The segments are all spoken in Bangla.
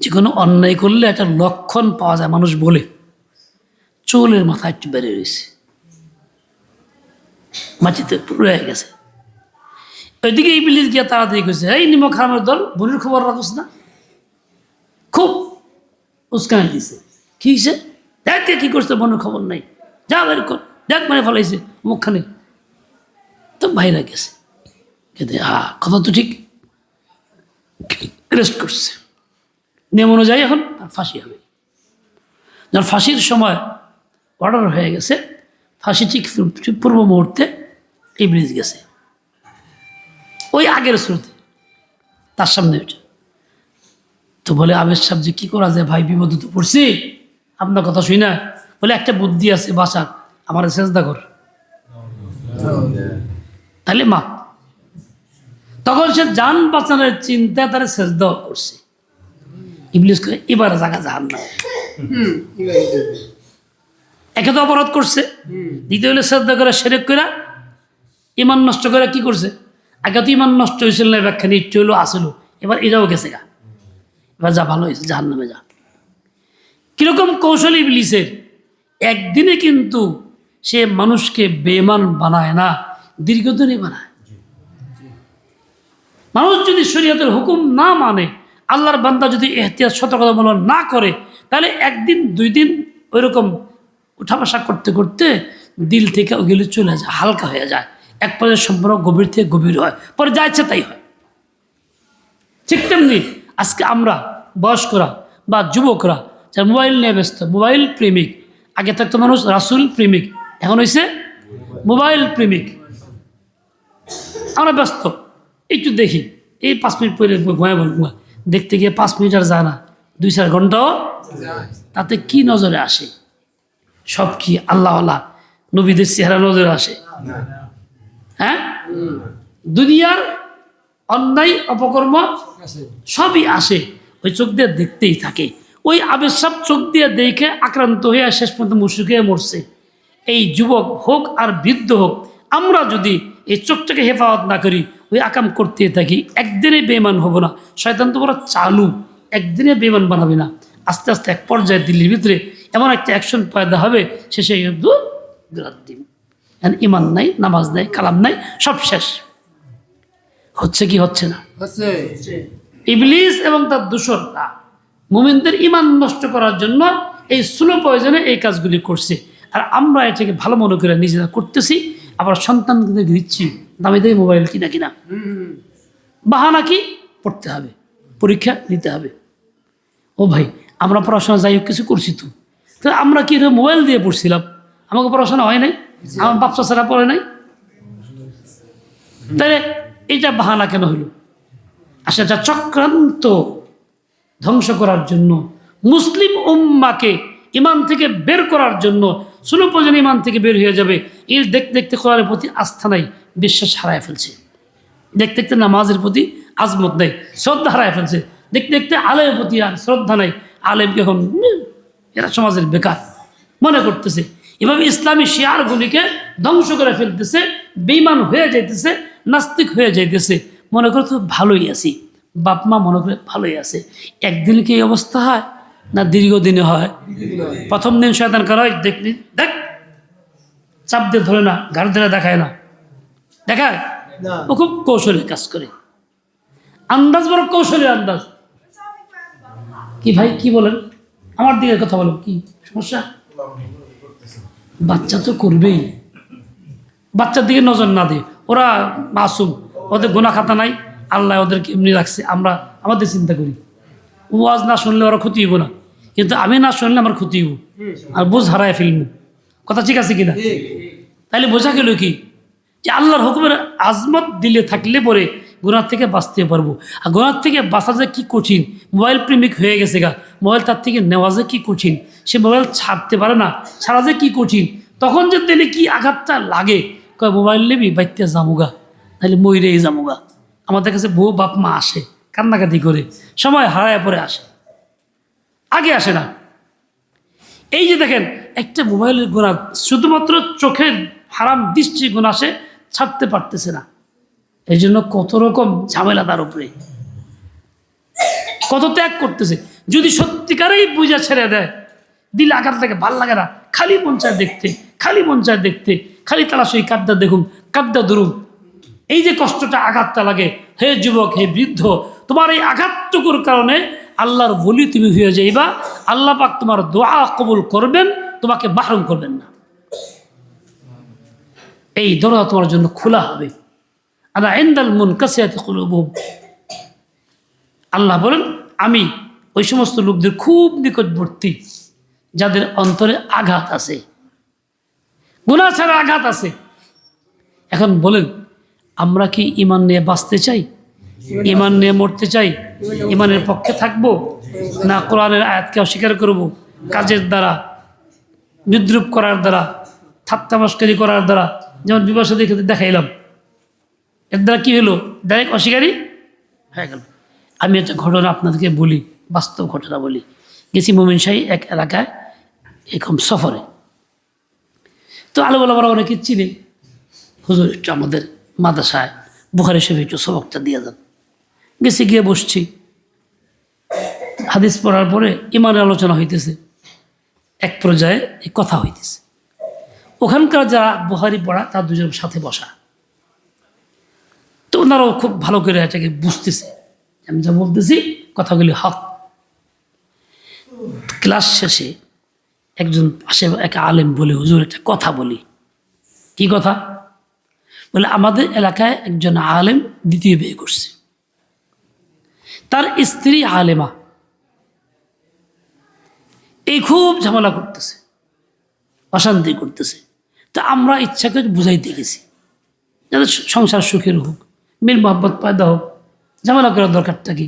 যে কোনো অন্যায় করলে একটা লক্ষণ পাওয়া যায়, মানুষ বলে। চুলের মাথা একটু বেড়ে রয়েছে। মাটিতে পুরো হয়ে গেছে। ওইদিকে এই বিলির গিয়ে তাড়াতাড়ি করেছে এই নিমক খারামের দল, বোনের খবর রাখোস না। খুব উস্কানি দিছে। কি হয়েছে দেখ কে করছে, বোনের খবর নাই। যা বের কর, দেখ মানে ফলাইছে মুখখানে তো বাইরে গেছে। কিন্তু হা কথা তো ঠিক। রেস্ট করছে। নিয়ম অনুযায়ী এখন ফাঁসি হবে। যখন ফাঁসির সময় অর্ডার হয়ে গেছে, ফাঁসি ঠিক পূর্ব মুহূর্তে ব্রিজ গেছে। ওই আগের স্রোতে, তার সামনে ওইটা। তো বলে, আবেশ সাহেব যে কী করা যায় ভাই, বিপদে তো পড়ছি, আপনার কথা শুই না। বলে, একটা বুদ্ধি আছে বাসার আমার চেষ্টা কর। তাহলে মা। তখন সে যান বাঁচানোর চিন্তা তার দেওয়া করছে। ইবলিস করে এবার জায়গা জাহান না একে তো অপরাধ করছে। দ্বিতীয় হলে শ্রদ্ধা করে সেরেক করে ইমান নষ্ট করে কি করছে? আগে তো ইমান নষ্ট হয়েছিল না ব্যাখ্যা নিচ্ছে হলো আসলো। এবার এটাও গেছে গা। এবার যা ভালো হয়েছে জাহান নামে যা। কীরকম কৌশল ইবলিসের? একদিনে কিন্তু সে মানুষকে বেমান বানায় না দীর্ঘদিনই বানায়। মানুষ যদি শরীয়তের হুকুম না মানে আল্লাহর বান্দা যদি এহতিয়াত সতর্কতামূলক না করে, তাহলে একদিন দুই দিন ওইরকম উঠা বসা করতে করতে দিল থেকে ওগুলি চলে যায়, হালকা হয়ে যায়। এক পর্যায়ে সম্পর্ক গভীর থেকে গভীর হয়। পরে যা ইচ্ছে তাই হয়। ঠিক তেমনি আজকে আমরা বয়স্করা বা যুবকরা যারা মোবাইল নিয়ে ব্যস্ত, মোবাইল প্রেমিক, আগে থাকতো মানুষ রাসুল প্রেমিক, এখন হয়েছে মোবাইল প্রেমিক। আমরা ব্যস্ত। একটু দেখি। এই পাঁচ মিনিট পরে ঘুমায় বল ঘুমা দেখতে গিয়ে পাঁচ মিনিট আর যায় না। দুই চার ঘন্টাও তাতে কি নজরে আসে? সব কি আল্লাহ আল্লাহ নবীদের চেহারা নজরে আসে? হ্যাঁ? দুনিয়ার অন্যায়, অপকর্ম সবই আসে। ওই চোখ দিয়ে দেখতেই থাকে। ওই আবেশ সব চোখ দিয়ে দেখে আক্রান্ত হয়ে শেষ পর্যন্ত হয়ে মরছে। এই যুবক হোক আর বৃদ্ধ হোক, আমরা যদি এই চোখটাকে হেফাজত না করি ওই আকাম করতে থাকি একদিনে বেমান হব না। শয়তান তো বড় চালু একদিনে বেমান বানাবে না। আস্তে আস্তে এক পর্যায়ে দিল্লির ভিতরে এমন একটা অ্যাকশন পয়দা হবে শেষে দিন। ইমান নাই নামাজ নাই কালাম নাই সব শেষ। হচ্ছে কি হচ্ছে না? হচ্ছে। ইবলিস এবং তার দূষণরা মুমিনদের ইমান নষ্ট করার জন্য এই স্লো প্রয়োজনে এই কাজগুলি করছে। আর আমরা এটাকে ভালো মনে করে নিজেরা করতেছি আবার সন্তানদের দিচ্ছি। দামি দামি মোবাইল কিনা কিনা। বাহানা কি? পড়তে হবে, পরীক্ষা নিতে হবে। ও ভাই, আমরা পড়াশোনা যাই হোক, কিছু করছি তো। আমরা কি মোবাইল দিয়ে পড়ছিলাম? আমাকে পড়াশোনা হয় নাই? আমার বাপসা ছাড়া পড়ে নাই? তাহলে এইটা বাহানা কেন হইল আসলে এটা চক্রান্ত ধ্বংস করার জন্য, মুসলিম উম্মাকে ইমান থেকে বের করার জন্য ষোলো পর্যন্ত ইমান থেকে বের হয়ে যাবে। এর দেখতে দেখতে কোরআনের প্রতি আস্থা নাই, বিশ্বাস হারায় ফেলছে। দেখতে দেখতে নামাজের প্রতি আজমত নেই, শ্রদ্ধা হারায় ফেলছে। দেখতে দেখতে আলেমের প্রতি আর শ্রদ্ধা নাই, আলেমকে এখন এরা সমাজের বেকার। মনে করতেছে। এভাবে ইসলামী শিয়ারগুলিকে ধ্বংস করে ফেলতেছে বেইমান হয়ে যাইতেছে, নাস্তিক হয়ে যাইতেছে। মনে করে তো ভালোই আছি। বাপ মা মনে করে ভালোই আছে। একদিন কি অবস্থা হয়? না দীর্ঘদিনে হয়। প্রথম দিন শয়তান করা হয় দেখলি দেখ চাপ দিয়ে ধরে না ঘাড় ধরে দেখায় না। দেখায়? ও খুব কৌশলে কাজ করে। আন্দাজ বড় কৌশলী আন্দাজ। কি ভাই কি বলেন? আমার দিকে কথা বলেন কি সমস্যা? বাচ্চা তো করবেই। বাচ্চার দিকে নজর না দিয়ে। ওরা মাসুম ওদের গোনা খাতা নাই আল্লাহ ওদেরকে এমনি রাখছে। আমরা আমাদের চিন্তা করি। ওয়াজ না শুনলে ওরা ক্ষতি হইব না। কিন্তু আমি না শুনলে আমার ক্ষতি হইব। আর বোঝ হারায় ফেলব। কথা ঠিক আছে কিনা? তাইলে বোঝা গেল কি? যে আল্লাহর হুকুমের আজমত দিলে থাকলে পরে গোনার থেকে বাঁচতে পারব। আর গোনার থেকে বাঁচা যে কী কঠিন? মোবাইল প্রেমিক হয়ে গেছে গা। মোবাইল তার থেকে নেওয়া যে কী কঠিন? সে মোবাইল ছাড়তে পারে না। ছাড়া যে কী কঠিন? তখন যে দিলে কি আঘাতটা লাগে? কয় মোবাইল নেবি বাইতে জামুগা তাহলে ময়ূরেই জামুগা আমাদের কাছে বউ বাপ মা আসে। কান্নাকাটি করে, সময় হারায় পরে আসে। আগে আসে না। এই যে দেখেন, একটা মোবাইলের গোনা শুধুমাত্র চোখের হারাম দৃষ্টি গুণ আসে, ছাড়তে পারতেছে না। এই জন্য কত রকম ঝামেলা তার উপরে। কত ত্যাগ করতেছে। যদি সত্যিকারেই বুঝা ছেড়ে দেয়, দিল আঘাত লাগে, ভালো লাগে না, খালি চায় দেখতে, খালি চায় দেখতে, খালি তারা সেই কাদ্দা দেখুন কাদ্দা ধরুন। এই যে কষ্টটা, আঘাতটা লাগে, হে যুবক, হে বৃদ্ধ তোমার এই আঘাতটুকুর কারণে আল্লাহর বলি তুমি হয়ে যাইবা, আল্লাহ পাক তোমার দোয়া কবুল করবেন, তোমাকে বাহরম করবেন না। এই দরজা তোমার জন্য খোলা হবে। আলা এন্দাল মুন কাসিয়াতে আল্লাহ বলেন, আমি ওই সমস্ত লোকদের খুব নিকটবর্তী, যাদের অন্তরে আঘাত আছে। গুণা ছাড়া আঘাত আছে। এখন বলেন, আমরা কি ইমান নিয়ে বাঁচতে চাই? ইমান নিয়ে মরতে চাই ইমানের পক্ষে থাকব না কোরআনের আয়াতকে অস্বীকার করব কাজের দ্বারা বিদ্রুপ করার দ্বারা ঠাট্টামস্কারি করার দ্বারা যেমন বিবাসা দেখে দেখাইলাম। এর দ্বারা কী হলো? ডাইরেক্ট অস্বীকারী? হয়ে গেল। আমি একটা ঘটনা আপনাদেরকে বলি বাস্তব ঘটনা বলি। গেছি মোমিন শাহী এক এলাকায় এরকম সফরে। তো আলো বলা বলা অনেকে চিনি। হুজুর একটু আমাদের মাদ্রাসায় বুখারি শরীফ একটু সবকটা দিয়ে দেন গেছি, গিয়ে বসছি। হাদিস পড়ার পরে ইমানের আলোচনা হইতেছে। এক পর্যায়ে এই কথা হইতেছে। ওখানকার যারা বুহারি পড়া, তার দুজন সাথে বসা। তো ওনারাও খুব ভালো করে এটাকে বুঝতেছে। আমি যা বলতেছি, কথাগুলি হক। ক্লাস শেষে একজন পাশে এক আলেম বলে, হুজুর, একটা কথা বলি। কি কথা? বলে, আমাদের এলাকায় একজন আলেম দ্বিতীয় বিয়ে করছে। তার স্ত্রী আলেমা। এই খুব ঝামেলা করতেছে, অশান্তি করতেছে। তা আমরা ইচ্ছা করে বুঝাইতে গেছি, যাতে সংসার সুখের হোক, মিল মোহাম্মত পয়দা হোক, ঝামেলা করার দরকারটা কি?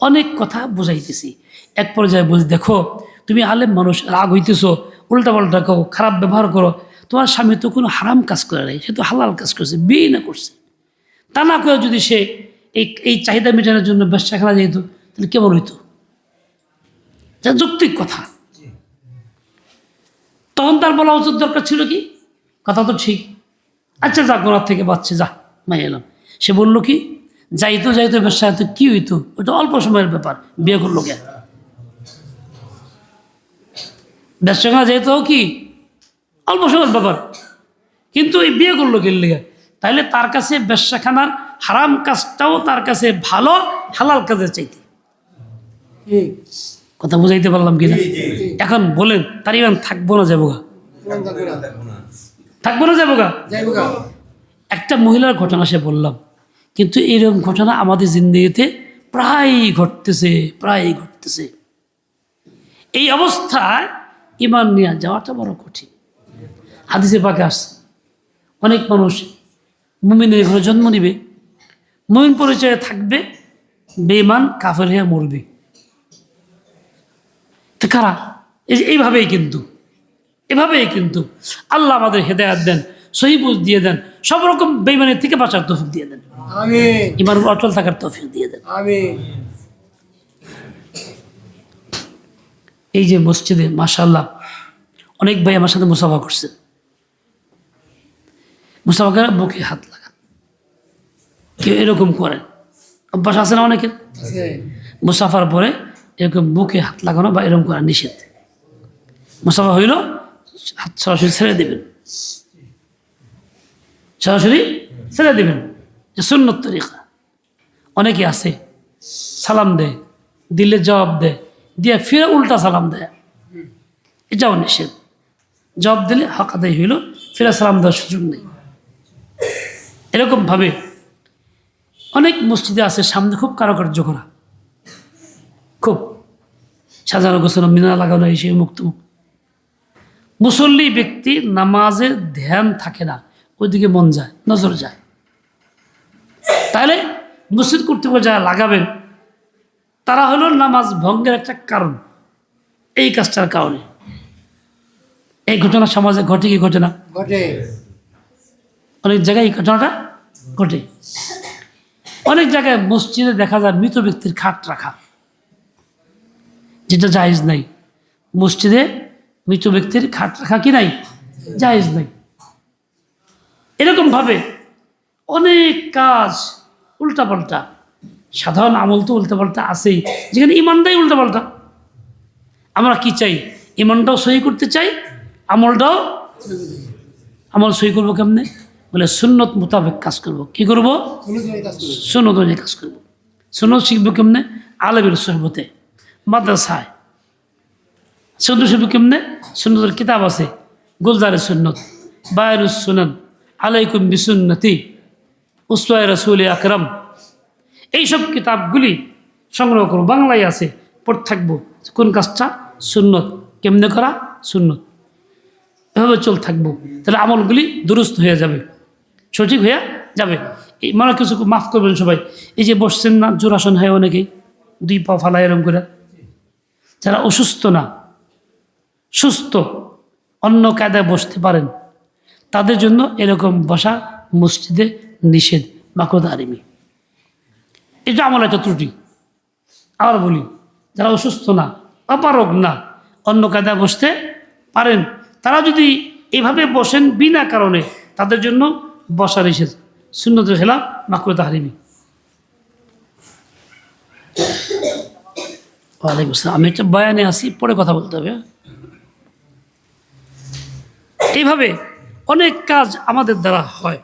অনেক কথা বুঝাইতেছি। এক পর্যায়ে বুঝ দেখো, তুমি আলেম মানুষ, রাগ হইতেছ, উল্টাপাল্টা কো খারাপ ব্যবহার করো। তোমার স্বামী তো কোনো হারাম কাজ করে নাই, সে তো হালাল কাজ করছে, বিয়ে না করছে। তা না করে যদি সে এই এই চাহিদা মেটানোর জন্য ব্যবসা খেলা যেত। তাহলে কেমন হইতো? যা যৌক্তিক কথা। তখন তার বলা উচিত দরকার ছিল কি? কথা তো ঠিক। আচ্ছা যা, গোড়ার থেকে বাচ্চা যা মাই এলাম। সে বলল কি, যাইতো যাইতো ব্যবসা তো কি হইতো? ওটা অল্প সময়ের ব্যাপার, বিয়ে করল কে? ব্যবসা করা যেহেতু কি? অল্প সময়ের ব্যাপার। কিন্তু এই বিয়ে করল কে লেগে? তাইলে তার কাছে ব্যবসাখানার হারাম কাজটাও তার কাছে ভালো হালাল কাজের চাইতে। কথা বুঝাইতে পারলাম কিনা? এখন বলেন তার ইমান থাকব না যাব গা? থাকব না যাব গা? একটা মহিলার ঘটনা সে বললাম কিন্তু এরকম ঘটনা আমাদের জিন্দগিতে প্রায় ঘটতেছে প্রায়ই ঘটতেছে। এই অবস্থায় ইমান নিয়ে যাওয়াটা বড় কঠিন। হাদিসে পাকে আসছে অনেক মানুষ মুমিনের ঘরে জন্ম নিবে মুমিন পরিচয়ে থাকবে বেমান কাফের হয়ে মরবে। তো কারা? এই যে এইভাবেই কিন্তু এভাবেই কিন্তু আল্লাহ আমাদের হেদায়াত দেন সহিবুজ দিয়ে দেন সব রকম বেইমানের থেকে বাঁচার তৌফিক দিয়ে দেন। ইমান অটল থাকার তৌফিক দিয়ে দেন। এই যে মসজিদে মাশাল্লাহ অনেক ভাই আমার সাথে মুসাফা করছে। মুসাফা করে বুকে হাত লাগান কেউ এরকম করেন অভ্যাস আছে না অনেকের? মুসাফার পরে এরকম বুকে হাত লাগানো বা এরকম করা নিষেধ। মুসাফা হইল হাত সরাসরি ছেড়ে দেবেন। সরাসরি ছেড়ে দেবেন। যে সুন্নত তরিকা। অনেকে আছে সালাম দেয় দিলে জবাব দেয় দিয়ে ফিরে উল্টা সালাম দেয়। এটাও নিষেধ। জবাব দিলে হক আদায় হইল ফিরে সালাম দেওয়ার সুযোগ নেই। এরকমভাবে অনেক মসজিদে আছে সামনে খুব কারুকার্য করা। খুব। সাজানো গোছানো মিনা লাগানো এই সেই মুক্ত। মুসল্লি ব্যক্তি নামাজের ধ্যান থাকে না ওইদিকে মন যায় নজর যায়। তাহলে মসজিদ কর্তৃপক্ষ যারা লাগাবেন তারা হলো নামাজ ভঙ্গের একটা কারণ। এই কাজটার কারণে। এই ঘটনা সমাজে ঘটে কি ঘটে না? ঘটে। অনেক জায়গায় এই ঘটনাটা ঘটে। অনেক জায়গায় মসজিদে দেখা যায় মৃত ব্যক্তির খাট রাখা, যেটা জায়েজ নাই। মসজিদে মৃত ব্যক্তির খাট রাখা কি নাই? জায়েজ নাই। এরকমভাবে অনেক কাজ উল্টাপাল্টা, সাধারণ আমল তো উল্টা পাল্টা আছেই, যেখানে ইমানটাই উল্টা পাল্টা আমরা কি চাই? ইমানটাও সহি করতে চাই, আমলটাও, আমল সহি করব কেমনে? বলে সুন্নত মোতাবেক কাজ করব। কি করব? সুন্নত অনুযায়ী কাজ করব। সুন্নত শিখব কেমনে? আলমের সহবতে। মাদ্রাসায়। সুন্নত শিখব কেমনে? সুন্নতের কিতাব আছে। গুলজারের সুন্নত, বায়রুস সুনন, আলাইকুম বিসুন্নতি, উসওয়ায় রসুল আকরম। এইসব কিতাবগুলি সংগ্রহ করব। বাংলায় আছে। পড়ে থাকব কোন কাজটা? সুন্নত। কেমনে করা? সুন্নত। এভাবে চল থাকব। তাহলে আমলগুলি দুরুস্ত হয়ে যাবে। সঠিক হয়ে যাবে। এই মনে কিছু মাফ করবেন সবাই। এই যে বসছেন না জোরাসন হয় অনেকেই। দুই পা ফালা এরম করে। যারা অসুস্থ না, সুস্থ, অন্য কায়দায় বসতে পারেন, তাদের জন্য এরকম বসা মসজিদে নিষেধ মাকরদ আরিমি এটা আমার একটা ত্রুটি। আবার বলি, যারা অসুস্থ না, অপারগ না, অন্য কায়দায় বসতে পারেন, তারা যদি এভাবে বসেন বিনা কারণে, তাদের জন্য বসা নিষেধ শূন্যতের খেলা মাকরদ হারিমি ওয়ালাইকুম আসসালাম। আমি একটা বয়ানে আসি পরে কথা বলতে হবে? এইভাবে অনেক কাজ আমাদের দ্বারা হয়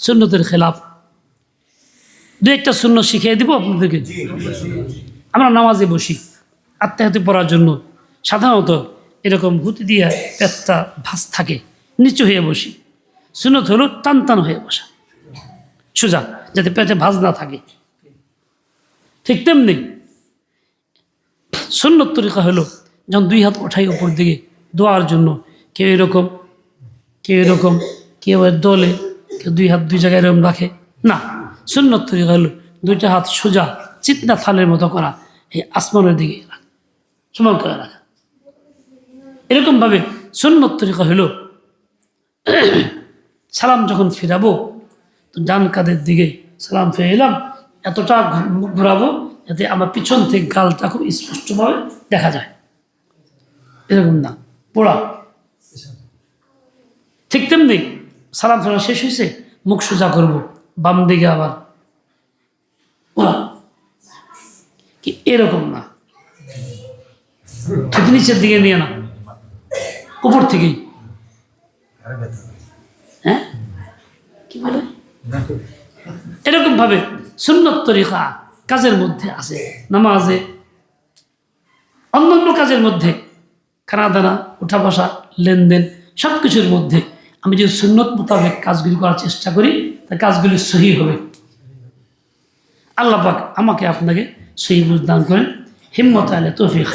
সুন্নতের খেলাফ। দু একটা শূন্য শিখিয়ে দিব আপনাদেরকে। আমরা নামাজে বসি আত্মাহাতি পড়ার জন্য। সাধারণত এরকম হুতি দিয়ে পেটটা ভাস থাকে নিচু হয়ে বসি। সুন্নত হলো টান টান হয়ে বসা। সোজা, যাতে পেটে ভাজ না থাকে। ঠিক তেমনি সুন্নত তরিকা হলো যখন দুই হাত ওঠাই উপর দিকে দোয়ার জন্য, কেউ এরকম কেউ এরকম, কেউ এর দলে, কেউ দুই হাত দুই জায়গায় এরকম রাখে। না, সুন্নত তরিকা হলো দুইটা হাত সোজা, চিতনা থালের মতো করা, এই আসমানের দিকে সমান করে রাখা। এরকমভাবে সুন্নত তরিকা হলো সালাম যখন ফিরাবো, তো ডান কাদের দিকে সালাম ফিরে এলাম, এতটা ঘোরাবো যাতে আমার পিছন থেকে গালটা খুব স্পষ্টভাবে দেখা যায়। এরকম না, পোড়া। ঠিক তেমনি সালাম ফেরা শেষ হয়েছে, মুখ সোজা করব, বাম দিকে আবার। পোড়া। কি এরকম না? ঠিক নিচের দিকে নিয়ে না উপর থেকেই। কি বলে? এরকম ভাবে সুন্নত তরিকা কাজের মধ্যে আছে নামাজে। অন্যান্য কাজের মধ্যে খানা দানা উঠা বসা লেনদেন সব কিছুর মধ্যে আমি যদি সুন্নত মোতাবেক কাজগুলি করার চেষ্টা করি তা কাজগুলি সহি হবে। আল্লাহ পাক আমাকে আপনাকে সহি দান করেন। হিম্মত আলে তৌফিক।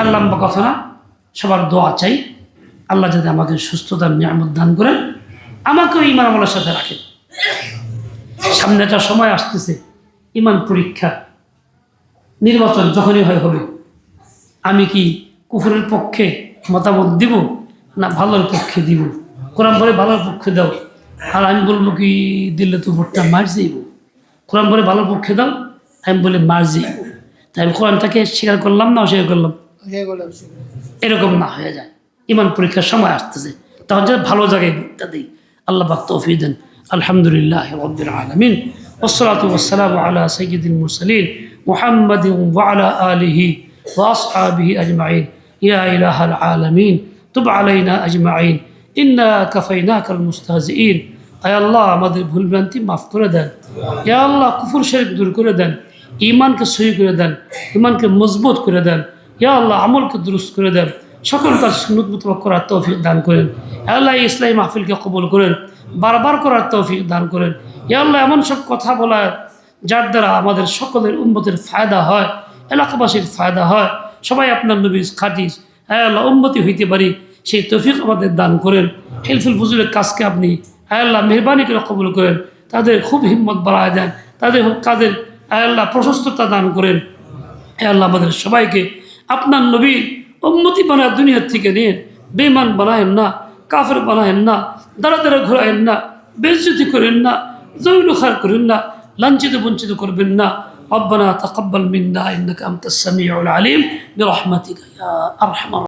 আল্লাহ কথা না সবার দোয়া চাই। আল্লাহ যাতে আমাকে সুস্থতার নিয়ামত দান করেন। আমাকেও ইমান আমলের সাথে রাখেন। সামনে একটা সময় আসতেছে ইমান পরীক্ষা নির্বাচন যখনই হয় হবে আমি কি কুকুরের পক্ষে মতামত দিব না ভালোর পক্ষে দিব? কোরআন বলে ভালোর পক্ষে দাও আর আমি বলব কি দিলে তো ভোটটা মার যাইব। কোরআন বলে ভালোর পক্ষে দাও আমি বলে মার যাইব। তাই আমি কোরআনটাকে স্বীকার করলাম না অস্বীকার করলাম? এরকম না হয়ে যায়। ইমান পরীক্ষার সময় আসতেছে। তখন যেন ভালো জায়গায় ভোটটা দিই। আল্লাহ বাক তৌফি দেন আলহামদুলিল্লাহ রব্বিল আলমিন والصلاة والسلام على سيد المرسلين محمد وعلى آله وأصحابه أجمعين يا إله العالمين تب علينا أجمعين إنا كفيناك المستهزئين أي الله আমাদের ভুল ভ্রান্তি মাফ করে দেন ইয়া আল্লাহ কুফর শরীফ দূর করে দেন ইমানকে সহি করে দেন ইমানকে মজবুত করে দেন ইয়া আল্লাহ আমলকে দুরুস্ত করে দেন সকল কাজ সুন্নত মুতবাক করার তৌফিক দান করেন। আল্লাহ ইসলামী মাহফিলকে কবুল করেন, বারবার করার তৌফিক দান করেন। আল্লাহ, এমন সব কথা বলা যার দ্বারা আমাদের সকলের উন্মতের ফায়দা হয়, এলাকাবাসীর ফায়দা হয়। সবাই আপনার নবী খাটিস হ্যাঁ আল্লাহ উন্মতি হইতে পারি, সেই তৌফিক আমাদের দান করেন। হেলফুল ফজুলের কাজকে আপনি আল্লাহ মেহরবানি করে কবুল করেন। তাদের খুব হিম্মত বাড়ায় দেন, তাদের কাজের আল্লাহ, প্রশস্ততা দান করেন। আল্লাহ, আমাদের সবাইকে আপনার নবীর উন্মতি বানায় দুনিয়ার থেকে নিয়ে বেমান বানায়েন না কাফের বানায়েন না দাঁড়া দাঁড়া ঘোরায়েন না বেজ্জতি করেন না জৈলুখার করেন না লাঞ্ছিত বঞ্চিত করবেন না ربنا تقبل منا انك انت السميع العليم برحمتك يا ارحم